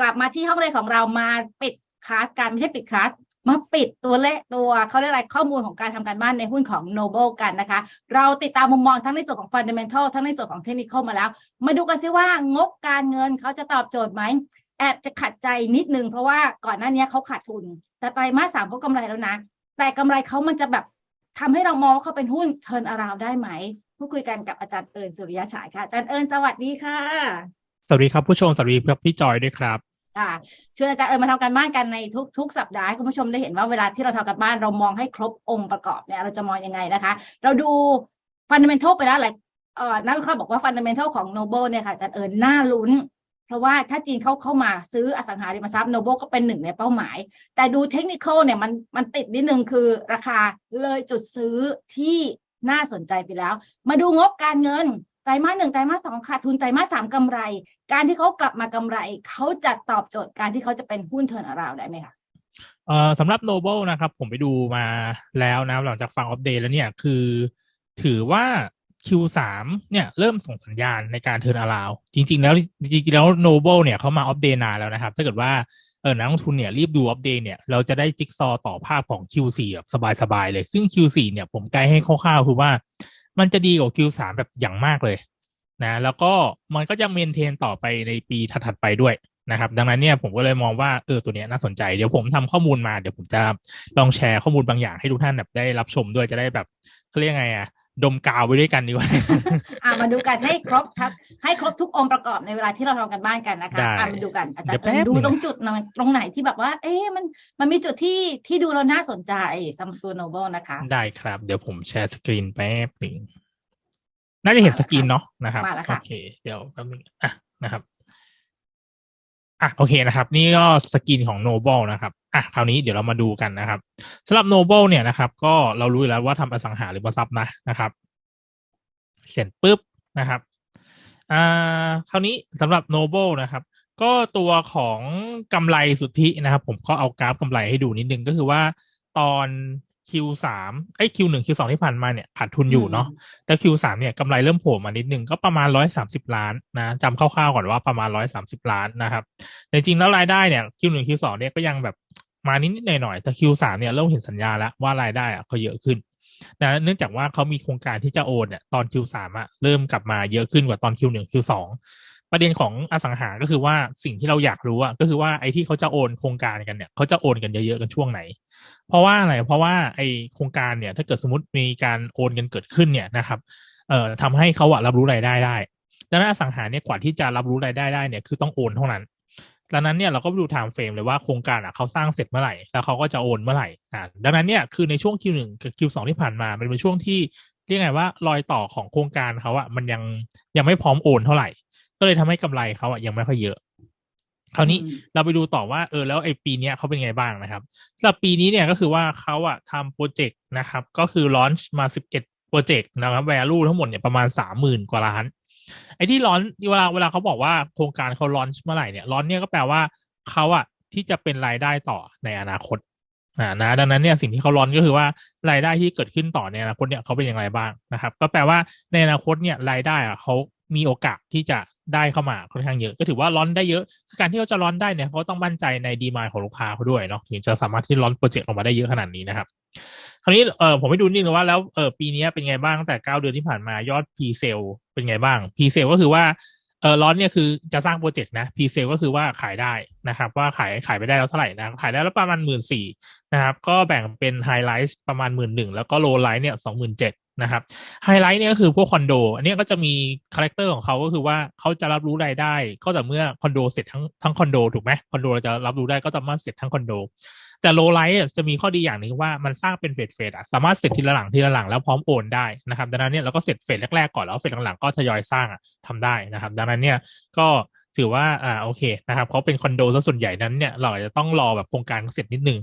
กลับมาที่ห้องเรียนของเรามาปิดคลาสกันไม่ใช่ปิดคลาสมาปิดตัวเลขตัวเขาเรียกอะไรข้อมูลของการทำการบ้านในหุ้นของ Noble กันนะคะ เราติดตามมุมมองทั้งในส่วนของ Fundamental ทั้งในส่วนของ Technical มาแล้ว มาดูกันซิว่างบการเงินเขาจะตอบโจทย์ไหมแอบจะขัดใจนิดนึง เพราะว่าก่อนหน้านี้เขาขาดทุน แต่ไตรมาสสามเขากำไรแล้วนะ แต่กำไรเขามันจะแบบทำให้เรามองว่าเขาเป็นหุ้นเทิร์นอาราวได้ไหมพูดคุยกันกับอาจารย์เอิญสุริยะฉายค่ะอาจารย์เอิญสวัสดีค่ะ สวัสดีครับผู้ชมสวัสดีครับพี่จอยด้วยครับ ค่ะชวนอาจารย์เอิญมาทำการบ้านกันในทุกทุกสัปดาห์ให้คุณผู้ชมได้เห็นว่าเวลาที่เราทำการบ้านเรามองให้ครบองค์ประกอบเนี่ยเราจะมองยังไงนะคะ เราดูฟันเดเมนทัลไปแล้วหลายเอ่อนักวิเคราะห์บอกว่าฟันเดเมนทัลของโนเบิลเนี่ยค่ะอาจารย์เอิญน่าลุ้น เพราะว่าถ้าจีนเข้าเข้ามาซื้ออสังหาริมทรัพย์โนเบิลก็เป็นหนึ่งในเป้าหมาย แต่ดูเทคนิคเนี่ยมันมันติดนิดนึงคือราคาเลยจุดซื้อที่น่าสนใจไปแล้ว มาดูงบการเงิน รมาสหนึ่งไตรมาสสองขาดทุนไตรมาสสามกำไร การที่เขากลับมากำไรเขาจะตอบโจทย์การที่เขาจะเป็นหุ้นเทิร์นอราวได้ไหมคะเอ่อสำหรับ Noble นะครับ ผมไปดูมาแล้วนะหลังจากฟังอัปเดตแล้วเนี่ยคือ ถือว่า Q3 เนี่ยเริ่มส่งสัญญาณในการเทิร์นอาราวจริง ๆ แล้วจริงๆแล้ว Noble เนี่ยเขามาอัปเดตนานแล้วนะครับ ถ้าเกิดว่าเออนักลงทุนเนี่ยรีบดูอัปเดตเนี่ยเราจะได้จิ๊กซอว์ต่อภาพของ Q4 แบบสบายๆเลย ซึ่ง Q4 เนี่ยผมไกด์ให้คร่าวๆคือว่า มันจะดีกว่า Q3 แบบอย่างมากเลยนะแล้วก็มันก็จะเมนเทนต่อไปในปีถัดๆไปด้วยนะครับ ดังนั้นเนี่ยผมก็เลยมองว่าเออตัวเนี้ยน่าสนใจเดี๋ยวผมทำข้อมูลมาเดี๋ยวผมจะลองแชร์ข้อมูลบางอย่างให้ทุกท่านแบบได้รับชมด้วยจะได้แบบเขาเรียกไงอะดมกาวไปด้วยกันดีกว่า อ่ามาดูกันให้ครบครับ ให้ครบทุกองค์ประกอบในเวลาที่เราทำกันบ้านกันนะคะได้อ่ามาดูกันอาจารเดี๋ยวย์เอิญแป๊บดูหนึ่งตรงจุดหน่อยตรงไหนที่แบบว่า เอ๊ะมันมันมีจุดที่ที่ดูเราน่าสนใจสำหรับตัวโนเบิลนะคะ ได้ครับ เดี๋ยวผมแชร์สกรีนแป๊บหนึ่งน่าจะเห็นสกรีนเนาะนะครับมาแล้วโอค่ะเค เดี๋ยวแป๊บนึงอะนะครับอะโอเคนะครับ นี่ก็สกรีนของ Noble นะครับอะคราวนี้เดี๋ยวเรามาดูกันนะครับสำหรับ Noble เนี่ยนะครับ ก็เรารู้อยู่แล้วว่าทำอสังหาริมทรัพย์นะนะครับ เสร็จปุ๊บนะครับ อ่าคราวนี้สำหรับ Noble นะครับ ก็ตัวของกำไรสุทธินะครับ ผมก็เอากราฟกำไรให้ดูนิดนึงก็คือว่าตอน Q3 ไอ้ Q1 Q2 ที่ผ่านมาเนี่ยขาดทุนอยู่เนาะแต่ Q3 เนี่ยกำไรเริ่มโผล่มานิดนึงก็ประมาณ 130 ล้านนะจำคร่าวๆก่อนว่าประมาณ 130 ล้านนะครับแต่จริงๆแล้วรายได้เนี่ย Q1 Q2 เนี่ยก็ยังแบบมานิดๆหน่อยๆแต่ Q3 เนี่ยเริ่มเห็นสัญญาณแล้วว่ารายได้อะเขาเยอะขึ้น นะเนื่องจากว่าเขามีโครงการที่จะโอนเนี่ยตอน Q3 อะเริ่มกลับมาเยอะขึ้นกว่าตอน Q1 Q2 ประเด็นของอสังหาก็คือว่าสิ่งที่เราอยากรู้อะก็คือว่าไอ้ที่เขาจะโอนโครงการกันเนี่ยเขาจะโอนกันเยอะๆกันช่วงไหน เพราะว่าอะไรเพราะว่าไอ้โครงการเนี่ย ถ้าเกิดสมมติมีการโอนกันเกิดขึ้นเนี่ยนะครับเอ่อทำให้เขาอะรับรู้รายได้ได้ดังนั้นอสังหาเนี่ยกว่าที่จะรับรู้รายได้ได้เนี่ยคือต้องโอนเท่านั้น ดังนั้นเนี่ยเราก็ไปดูไทม์เฟรมเลยว่าโครงการอะเขาสร้างเสร็จเมื่อไหร่ แล้วเขาก็จะโอนเมื่อไหร่อ่าดังนั้นเนี่ยคือในช่วง Q1 กับ Q2 ที่ผ่านมามันเป็นช่วงที่เรียกไงว่ารอยต่อของโครงการเขาอะมันยังยังไม่พร้อมโอนเท่าไหร่ ก็เลยทำให้กำไรเขาอะยังไม่ค่อยเยอะคราวนี้อืมเราไปดูต่อว่าเออแล้วไอ้ปีเนี้ยเขาเป็นไงบ้างนะครับสำหรับปีนี้เนี่ยก็คือว่าเขาอะทำโปรเจกต์นะครับ ก็คือลอนช์มา 11 โปรเจกต์นะครับ value ทั้งหมดเนี่ยประมาณ 30,000 กว่าล้าน ไอ้ที่ลอนเวลาเวลาเขาบอกว่าโครงการเขาลอนช์เมื่อไหร่เนี่ยลอนเนี่ยก็แปลว่าเขาอะที่จะเป็นรายได้ต่อในอนาคตอ่านะดังนั้นเนี่ยสิ่งที่เขาลอนก็คือว่ารายได้ที่เกิดขึ้นต่อในอนาคตเนี่ยเขาเป็นอย่างไรบ้างนะครับ ก็แปลว่าในอนาคตเนี่ยรายได้อะเขามีโอกาสที่จะได้เข้ามาค่อนข้างเยอะ ก็ถือว่าลอนได้เยอะคือการที่เขาจะลอนได้เนี่ยเขาต้องมั่นใจในดีมายของลูกค้าเขาด้วยเนาะถึงจะสามารถที่ลอนโปรเจกต์ออกมาได้เยอะขนาดนี้นะครับ คราวนี้เออผมไปดูนิดนึงว่าแล้วเออปีนี้เป็นไงบ้างตั้งแต่เก้าเดือนที่ผ่านมายอด P sale เป็นไงบ้าง P sale ก็คือว่าเออร้อนเนี่ยคือจะสร้างโปรเจกต์นะ P sale ก็คือว่าขายได้นะครับ ว่าขายขายไปได้แล้วเท่าไหร่นะขายได้แล้วประมาณหมื่นสี่นะครับ ก็แบ่งเป็นไฮไลท์ประมาณหมื่นหนึ่งแล้วก็โลไลท์เนี่ยสองหมื่นเจ็ดนะครับไฮไลท์เนี่ยก็คือพวกคอนโด อันนี้ก็จะมีคาแรคเตอร์ของเขาก็คือว่าเขาจะรับรู้รายได้ ก็แต่เมื่อคอนโดเสร็จทั้งทั้งคอนโดถูกไหมคอนโดเราจะรับรู้ได้ก็แต่เมื่อเสร็จทั้งคอนโด แต่โลไลท์จะมีข้อดีอย่างหนึงว่ามันสร้างเป็นเฟสเฟสอะสามารถเสร็จทีละหลังทีละหลังแล้วพร้อมโอนได้นะครับ ดังนั้นเนี่ยเราก็เสร็จเฟสแรกๆก่อนแล้วเฟสหลังๆก็ทยอยสร้างอะทำได้นะครับ ดังนั้นเนี่ยก็ถือว่าอ่าโอเคนะครับเขาเป็นคอนโดซะส่วนใหญ่นั้นเนี่ยเราอาจจะต้องรอแบบโครงการเสร็จนิดนึง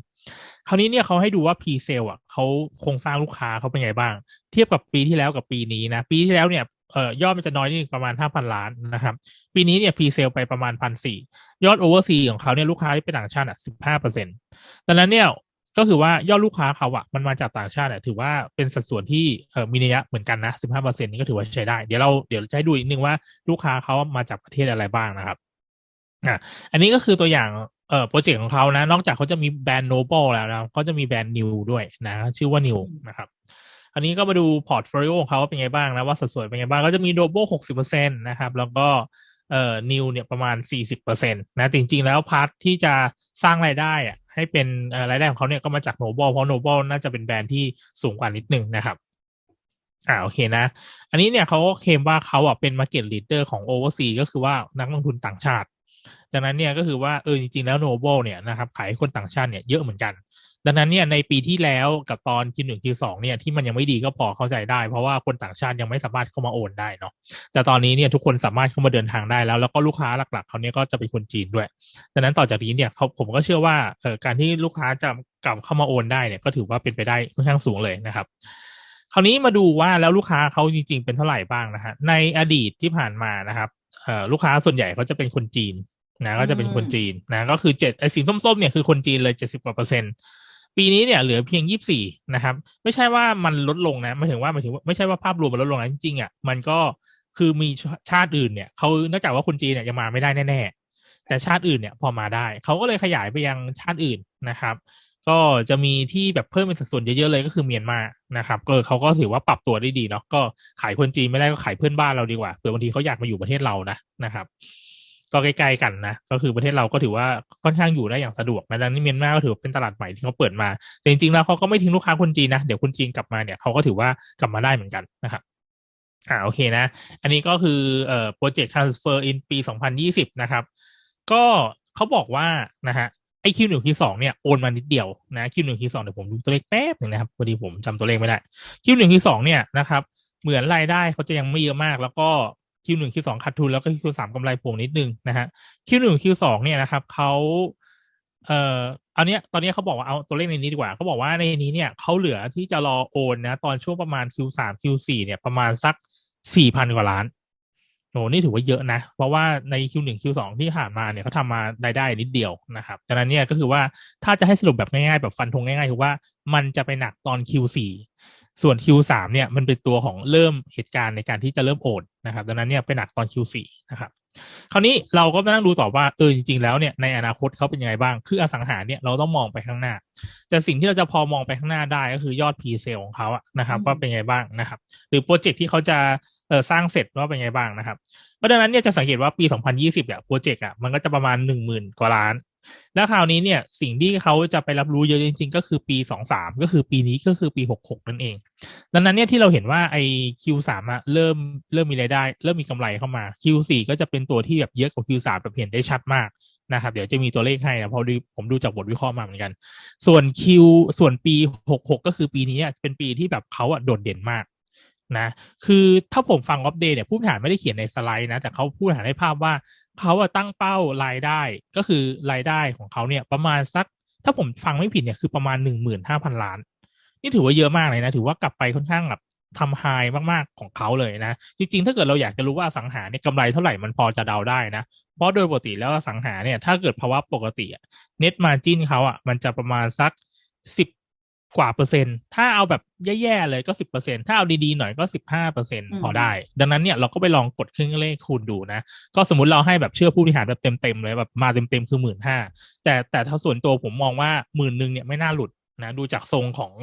คราวนี้เนี่ยเขาให้ดูว่า P sale อะเขาโครงสร้างลูกค้าเขาเป็นไงบ้าง เทียบกับปีที่แล้วกับปีนี้นะ ปีที่แล้วเนี่ย เอ่อยอดมันจะน้อยนิดนึงประมาณ5,000ล้านนะครับ ปีนี้เนี่ย P sale ไปประมาณพันสี่ยอด oversea ของเขาเนี่ยลูกค้าที่เป็นต่างชาติอะ15เปอร์เซ็นต์ดังนั้นเนี่ยก็คือว่ายอดลูกค้าเขาอะมันมาจากต่างชาติอะถือว่าเป็นสัดส่วนที่เอ่อมีนัยะเหมือนกันนะ15เปอร์เซ็นต์นี่ก็ถือว่าใช้ได้ เดี๋ยวเราเดี๋ยวจะให้ดูอีกนึงว่าลูกค้าเขามาจากประเทศอะไรบ้างนะครับอะอันนี้ก็คือตัวอย่างเอ่อโปรเจกต์ของเขานะ นอกจากเขาจะมีแบรนด์ Noble แล้วนะเขาจะมีแบรนด์ New ด้วยนะ ชื่อว่า New นะครับ อันนี้ก็มาดูพอร์ตโฟลิโอของเขาเป็นไงบ้างนะ ว่าสัดส่วนเป็นไงบ้าง ก็จะมี Noble หกสิบเปอร์เซ็นตนะครับ แล้วก็เอ่อ New เนี่ยประมาณสี่สิบเปอร์เซ็นตนะจริง ๆ แล้วพาร์ทที่จะสร้างรายได้อะให้เป็นรายได้ของเขาเนี่ยก็มาจาก Noble เพราะ Noble น่าจะเป็นแบรนด์ที่สูงกว่านิดนึงนะครับอ่าโอเคนะ อันนี้เนี่ยเขาก็เคลมว่าเขาอะเป็น Market Leader ของ Overseas ก็คือว่านักลงทุนต่างชาติ ดังนั้นเนี่ยก็คือว่าเออจริงๆแล้ว Noble เนี่ยนะครับขายให้คนต่างชาติเนี่ยเยอะเหมือนกัน ดังนั้นเนี่ยในปีที่แล้วกับตอน Q1 Q2 เนี่ยที่มันยังไม่ดีก็พอเข้าใจได้ เพราะว่าคนต่างชาติยังไม่สามารถเข้ามาโอนได้เนาะแต่ตอนนี้เนี่ยทุกคนสามารถเข้ามาเดินทางได้แล้ว แล้วก็ลูกค้าหลักๆเขาเนี่ยก็จะเป็นคนจีนด้วยดังนั้นต่อจากนี้เนี่ยเขาผมก็เชื่อว่าเออการที่ลูกค้าจะกลับเข้ามาโอนได้เนี่ยก็ถือว่าเป็นไปได้ค่อนข้างสูงเลยนะครับคราวนี้มาดูว่าแล้วลูกค้าเขาจริงๆเป็นเท่าไหร่บ้างนะฮะในอดีตที่ผ่านมานะครับเอ่อลูกค้าส่วนใหญ่เขาจะเป็นคนจีนนะก็จะเป็นคนจีนนะก็คือเจ็ดไอ้สีส้มๆเนี่ยคือคนจีนเลยเจ็ดสิบกว่าเปอร์เซ็นต์ ปีนี้เนี่ยเหลือเพียงยี่สี่นะครับ ไม่ใช่ว่ามันลดลงนะหมายถึงว่าหมายถึงว่าไม่ใช่ว่าภาพรวมมันลดลงนะจริงๆอะมันก็คือมีชาติอื่นเนี่ยเขานอกจากว่าคนจีนเนี่ยยังมาไม่ได้แน่ๆแต่ชาติอื่นเนี่ยพอมาได้เขาก็เลยขยายไปยังชาติอื่นนะครับ ก็จะมีที่แบบเพิ่มเป็นสัดส่วนเยอะๆเลยก็คือเมียนมานะครับก็เขาก็ถือว่าปรับตัวได้ดีเนาะก็ขายคนจีนไม่ได้ก็ขายเพื่อนบ้านเราดีกว่าเผื่อบางทีเขาอยากมาอยู่ประเทศเรานะนะครับ ก็ใกล้ๆกันนะ ก็คือประเทศเราก็ถือว่าค่อนข้างอยู่ได้อย่างสะดวกนะดังนั้นเมียนมาก็ถือเป็นตลาดใหม่ที่เขาเปิดมาแต่จริงๆแล้วเขาก็ไม่ทิ้งลูกค้าคนจีนนะ เดี๋ยวคนจีนกลับมาเนี่ยเขาก็ถือว่ากลับมาได้เหมือนกันนะครับอ่าโอเคนะ อันนี้ก็คือเอ่อโปรเจกต์ transfer in ปี 2020 นะครับ ก็เขาบอกว่านะฮะไอคิวหนึ่งคิวสองเนี่ยโอนมานิดเดียวนะคิวหนึ่งคิวสองเดี๋ยวผมดูตัวเลขแป๊บหนึ่งนะครับพอดีผมจำตัวเลขไม่ได้คิวหนึ่งคิวสองเนี่ยนะครับเหมือนรายได้เขาจะยังไม่เยอะมาก แล้วก็ คิวหนึ่งคิวสองขาดทุนแล้วก็คิวสามกำไรโป่งนิดนึงนะฮะคิวหนึ่งคิวสองเนี่ยนะครับเขาเอ่ออันเนี้ยตอนนี้เขาบอกว่าเอาตัวเลขในนี้ดีกว่าเขาบอกว่าในนี้เนี่ยเขาเหลือที่จะรอโอนนะตอนช่วงประมาณ Q3 Q4 เนี่ยประมาณสักสี่พันกว่าล้านโหนี่ถือว่าเยอะนะ เพราะว่าใน Q1 Q2 ที่ผ่านมาเนี่ยเขาทำมารายได้นิดเดียวนะครับดังนั้นเนี่ยก็คือว่าถ้าจะให้สรุปแบบง่ายๆ แบบฟันธงง่ายๆ คือว่ามันจะไปหนักตอน Q4 ส่วน Q3 เนี่ยมันเป็นตัวของเริ่มเหตุการณ์ในการที่จะเริ่มโอนนะครับ ดังนั้นเนี่ยไปหนักตอน Q4 นะครับ คราวนี้เราก็มานั่งดูต่อว่าเออจริง ๆ แล้วเนี่ยในอนาคตเขาเป็นยังไงบ้าง คืออสังหาเนี่ยเราต้องมองไปข้างหน้า แต่สิ่งที่เราจะพอมองไปข้างหน้าได้ก็คือยอด P sale ของเขาอะนะครับว่าเป็นยังไงบ้างนะครับ หรือโปรเจกต์ที่เขาจะเออสร้างเสร็จว่าเป็นยังไงบ้างนะครับ เพราะฉะนั้นเนี่ยจะสังเกตว่าปี 2020เนี่ยโปรเจกต์อะมันก็จะประมาณ 1 0,000 กว่าล้าน แล้วคราวนี้เนี่ยสิ่งที่เขาจะไปรับรู้เยอะจริง ๆ ก็คือปี23ก็คือปีนี้ก็คือปี66นั่นเอง ดังนั้นเนี่ยที่เราเห็นว่าไอ้ Q3 อะเริ่มเริ่มมีรายได้ เริ่มมีกำไรเข้ามา Q4 ก็จะเป็นตัวที่แบบเยอะกว่า Q3 แบบเห็นได้ชัดมากนะครับเดี๋ยวจะมีตัวเลขให้นะเพราะดูผมดูจากบทวิเคราะห์มาเหมือนกัน ส่วน Q ส่วนปี66ก็คือปีนี้อะเป็นปีที่แบบเขาอะโดดเด่นมาก นะ คือถ้าผมฟังอัปเดตเนี่ยผู้บริหารไม่ได้เขียนในสไลด์นะ แต่เขาผู้บริหารให้ภาพว่าเขาอะตั้งเป้ารายได้ก็คือรายได้ของเขาเนี่ยประมาณสัก ถ้าผมฟังไม่ผิดเนี่ยคือประมาณหนึ่งหมื่นห้าพันล้าน นี่ถือว่าเยอะมากเลยนะ ถือว่ากลับไปค่อนข้างแบบทำไฮมาก ๆ ของเขาเลยนะ จริง ๆ ถ้าเกิดเราอยากจะรู้ว่าสังหาเนี่ยกำไรเท่าไหร่มันพอจะเดาได้นะ เพราะโดยปกติแล้วสังหาเนี่ย ถ้าเกิดภาวะปกติเน็ตมาจินเขาอะมันจะประมาณสักสิบ กว่าเปอร์เซ็นต์ ถ้าเอาแบบแย่ๆเลยก็สิบเปอร์เซ็นถ้าเอาดีๆหน่อยก็สิบห้าเปอร์เซ็นพอได้ ดังนั้นเนี่ยเราก็ไปลองกดเครื่องเลขคูณดูนะ ก็สมมติเราให้แบบเชื่อผู้บริหารแบบเต็มๆเลยแบบมาเต็มๆคือหมื่นห้าแต่แต่ถ้าส่วนตัวผมมองว่าหมื่นหนึ่งเนี่ยไม่น่าหลุดนะดูจากทรงของ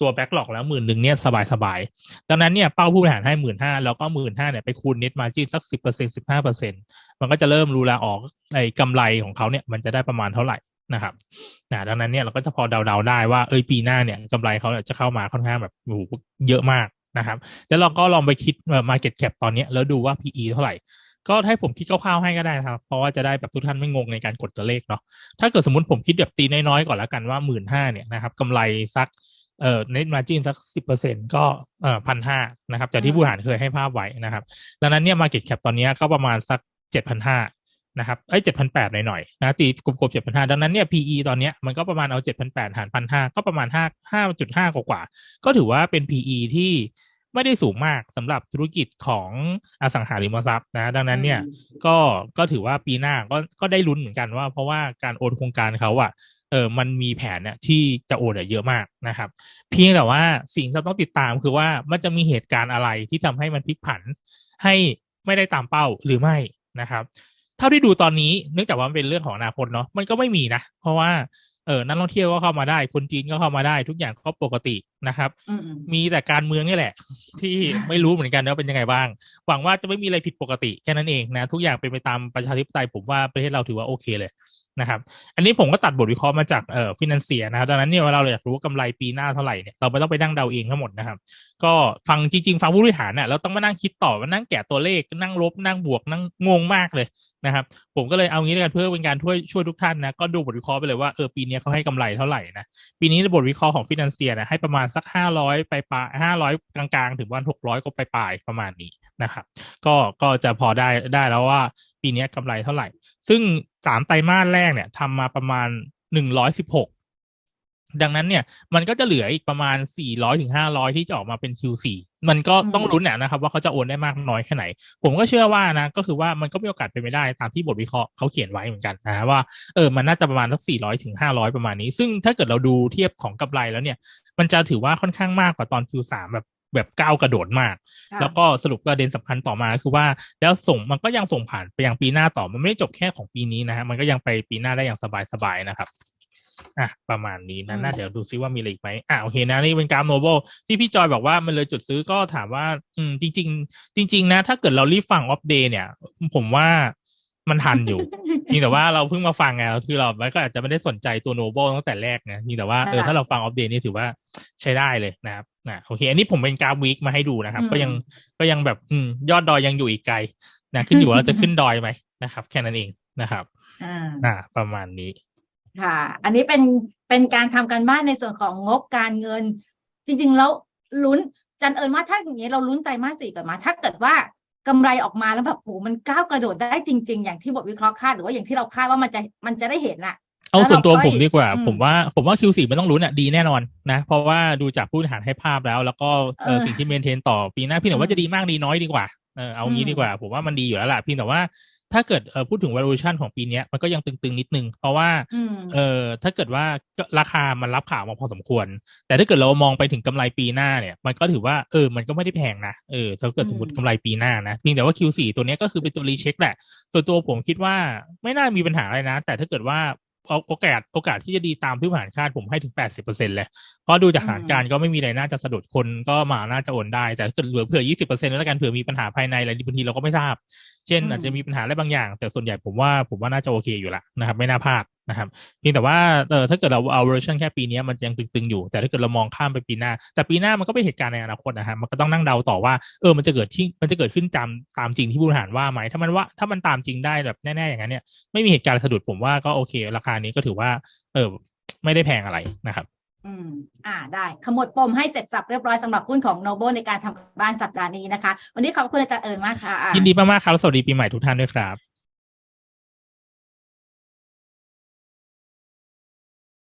ตัวแบ็กหลอกแล้วหมื่นหนึ่งเนี่ยสบายๆดังนั้นเนี่ยเป้าผู้บริหารให้หมื่นห้าแล้วก็หมื่นห้าเนี่ยไปคูณเน็ตมาจินสักสิบเปอร์เซ็นสิบห้าเปอร์เซ็นมันก็จะเริ่มรู้แล้วออกในกำไรของเขาเนี่ยมันจะได้ประมาณเท่าไหร่ นะครับนะดังนั้นเนี่ยเราก็จะพอเดาๆได้ว่าเอยปีหน้าเนี่ยกำไรเขาเนี่ยจะเข้ามาค่อนข้างแบบโอ้โหเยอะมากนะครับ แล้วเราก็ลองไปคิดเอ่อ market cap ตอนเนี้ยแล้วดูว่า PE เท่าไหร่ ก็ให้ผมคิดคร่าวๆให้ก็ได้นะครับ เพราะว่าจะได้แบบทุกท่านไม่งงในการกดตัวเลขเนาะถ้าเกิดสมมติผมคิดแบบตีน้อยๆก่อนแล้วกันว่าหมื่นห้าเนี่ยนะครับกำไรสักเอ่อ net margin สักสิบเปอร์เซ็นก็เอ่อพันห้านะครับจากที่ผู้บริหารเคยให้ภาพไว้นะครับ ดังนั้นเนี่ย market cap ตอนเนี้ยก็ประมาณสักเจ็ดพันห้า นะครับไอ้เจ็ดพันแปดหน่อยๆนะตีกลมๆเจ็ดพันห้าดังนั้นเนี่ย PE ตอนเนี้ยมันก็ประมาณเอาเจ็ดพันแปดหารพันห้าก็ประมาณห้าห้าจุดห้ากว่าๆก็ถือว่าเป็น PE ที่ไม่ได้สูงมากสำหรับธุรกิจของอสังหาริมทรัพย์นะดังนั้นเนี่ยก็ก็ถือว่าปีหน้าก็ก็ได้ลุ้นเหมือนกันว่า เพราะว่าการโอนโครงการเขาอะเออมันมีแผนเนี่ยที่จะโอนอะเยอะมากนะครับ เพียงแต่ว่าสิ่งที่เราต้องติดตามคือว่ามันจะมีเหตุการณ์อะไรที่ทำให้มันพลิกผันให้ไม่ได้ตามเป้าหรือไม่นะครับ เท่าที่ดูตอนนี้เนื่องจากว่ามันเป็นเรื่องของอนาคตเนาะมันก็ไม่มีนะ เพราะว่าเออนักท่องเที่ยวก็เข้ามาได้ คนจีนก็เข้ามาได้ ทุกอย่างก็ปกตินะครับอืมอืมมีแต่การเมืองนี่แหละ ที่ไม่รู้เหมือนกันว่าเป็นยังไงบ้าง หวังว่าจะไม่มีอะไรผิดปกติแค่นั้นเองนะ ทุกอย่างเป็นไปตามประชาธิปไตยผมว่าประเทศเราถือว่าโอเคเลย นะครับ อันนี้ผมก็ตัดบทวิเคราะห์มาจากเอ่อฟินแลนเซียนะครับดังนั้นเนี่ยเวลาเราอยากรู้ว่ากำไรปีหน้าเท่าไหร่เนี่ยเราไม่ต้องไปนั่งเดาเองทั้งหมดนะครับ ก็ฟังจริงๆ ฟังผู้บริหารน่ะเราต้องมานั่งคิดต่อมานั่งแกะตัวเลขนั่งลบนั่งบวกนั่งงงมากเลยนะครับ ผมก็เลยเอางี้แล้วกันเพื่อเป็นการช่วยช่วยทุกท่านนะก็ดูบทวิเคราะห์ไปเลยว่าเออปีนี้เขาให้กำไรเท่าไหร่นะปีนี้บทวิเคราะห์ของฟินแลนเซียนะให้ประมาณสักห้าร้อยไปปลายห้าร้อยกลางๆ ถึงวันหกร้อยก็ไปปลายประมาณนี้นะครับ ก็ก็จะพอได้ได้แล้วว่าปีนี้กำไรเท่าไหร่ ซึ่งสามไตรมาสแรกเนี่ยทำมาประมาณหนึ่งร้อยสิบหกดังนั้นเนี่ยมันก็จะเหลืออีกประมาณสี่ร้อยถึงห้าร้อยที่จะออกมาเป็น Q4 มันก็ต้องลุ้นนะนะครับ ว่าเขาจะโอนได้มากน้อยแค่ไหน ผมก็เชื่อว่านะ ก็คือว่ามันก็มีโอกาสเป็นไปได้ตามที่บทวิเคราะห์เขาเขียนไว้เหมือนกันนะว่าเออมันน่าจะประมาณสักสี่ร้อยถึงห้าร้อยประมาณนี้ ซึ่งถ้าเกิดเราดูเทียบของกำไรแล้วเนี่ย มันจะถือว่าค่อนข้างมากกว่าตอน Q3 แบบ แบบก้าวกระโดดมากค่ะแล้วก็สรุปประเด็นสำคัญต่อมาคือว่าแล้วส่งมันก็ยังส่งผ่านไปยังปีหน้าต่อมันไม่ได้จบแค่ของปีนี้นะฮะมันก็ยังไปปีหน้าได้อย่างสบายๆนะครับอะประมาณนี้นะน่าเดี๋ยวดูซิว่ามีอะไรอีกไหมอะโอเคนะนี่เป็นกราฟโนเบลที่พี่จอยบอกว่ามันเลยจุดซื้อก็ถามว่า อืมจริง ๆ จริง ๆ นะ ถ้าเกิดเรารีบฟังออฟเดย์เนี่ย ผมว่ามันทันอยู่เพียงแต่ว่าเราเพิ่งมาฟังไงคือเราก็อาจจะไม่ได้สนใจตัวโนเบลตั้งแต่แรกนะเพียงแต่ว่าเออค่ะถ้าเราฟังออฟเดย์นี่ถือว่า ใช้ได้เลยนะครับนะโอเค อันนี้ผมเป็นกราฟวีคมาให้ดูนะครับอืมก็ยังก็ยังแบบอืมยอดดอยยังอยู่อีกไกลนะขึ้นอยู่ว่าเราจะขึ้นดอยไหมนะครับ แค่นั้นเองนะครับอ่าอ่าประมาณนี้ ค่ะ อันนี้เป็นเป็นการทำการบ้านในส่วนของงบการเงิน จริง ๆ แล้วลุ้นจันเอิญว่าถ้าอย่างนี้เราลุ้นไตรมาสสี่ก่อนมา ถ้าเกิดว่ากำไรออกมาแล้วแบบโหมันก้าวกระโดดได้จริง ๆ อย่างที่บทวิเคราะห์คาดหรือว่าอย่างที่เราคาดว่ามันจะมันจะได้เห็นน่ะ เอาแล้วส่วนตัวเราค่อยผมดีกว่าอืมผมว่าผมว่า Q4 ไม่ต้องรู้เนี่ยดีแน่นอนนะ เพราะว่าดูจากผู้บริหารให้ภาพแล้ว แล้วก็เออเออสิ่งที่เมนเทนต่อปีหน้าพี่หนึ่งว่าจะดีมากดีน้อยดีกว่าเออเอางี้อืมดีกว่า ผมว่ามันดีอยู่แล้วล่ะเพียงแต่ว่าถ้าเกิดเออพูดถึง valuation ของปีเนี้ยมันก็ยังตึงๆนิดนึง เพราะว่าอืมเออถ้าเกิดว่าก็ราคามันรับข่าวมาพอสมควร แต่ถ้าเกิดเรามองไปถึงกำไรปีหน้าเนี่ย มันก็ถือว่าเออมันก็ไม่ได้แพงนะเออถ้าเกิดสมมติอืมกำไรปีหน้านะเพียงแต่ว่า Q4 ตัวเนี้ยก็คือเป็นตัวรีเช็คแหละ ส่วนตัวผมคิดว่าไม่น่ามีปัญหาอะไรนะ แต่ถ้าเกิดว่าเอา โอกาสโอกาสที่จะดีตามที่ผ่านคาดผมให้ถึง80%เลย เพราะดูจากสถานการณ์ก็ไม่มีอะไรน่าจะสะดุดคนก็มาน่าจะโอนได้ แต่ถ้าเกิดเหลือเผื่อ20%แล้วกันเผื่อมีปัญหาภายในอะไรบางทีเราก็ไม่ทราบ เช่นอืมอาจจะมีปัญหาอะไรบางอย่าง แต่ส่วนใหญ่ผมว่าผมว่าน่าจะโอเคอยู่ละนะครับ ไม่น่าพลาด นะครับเพียงแต่ว่าเออถ้าเกิดเราเอาเวอร์ชันแค่ปีนี้มันยังตึงๆอยู่ แต่ถ้าเกิดเรามองข้ามไปปีหน้า แต่ปีหน้ามันก็เป็นเหตุการณ์ในอนาคตนะฮะมันก็ต้องนั่งเดาต่อว่าเออมันจะเกิดที่มันจะเกิดขึ้นจำตามจริงที่ผู้บริหารว่าไหมถ้ามันว่าถ้ามันตามจริงได้แบบแน่ๆอย่างนั้นเนี่ยไม่มีเหตุการณ์สะดุดผมว่าก็โอเค ราคานี้ก็ถือว่า เออไม่ได้แพงอะไรนะครับ อืม อ่า ได้ ขมวดปมให้เสร็จสับเรียบร้อยสำหรับหุ้นของโนโบในการทำบ้านสัปดาห์นี้นะคะ วันนี้ขอบคุณอาจารย์เอิญมากค่ะ ยินดีมากๆครับแล้วสวัสดีปีใหม่ทุกท่านด้วยครับ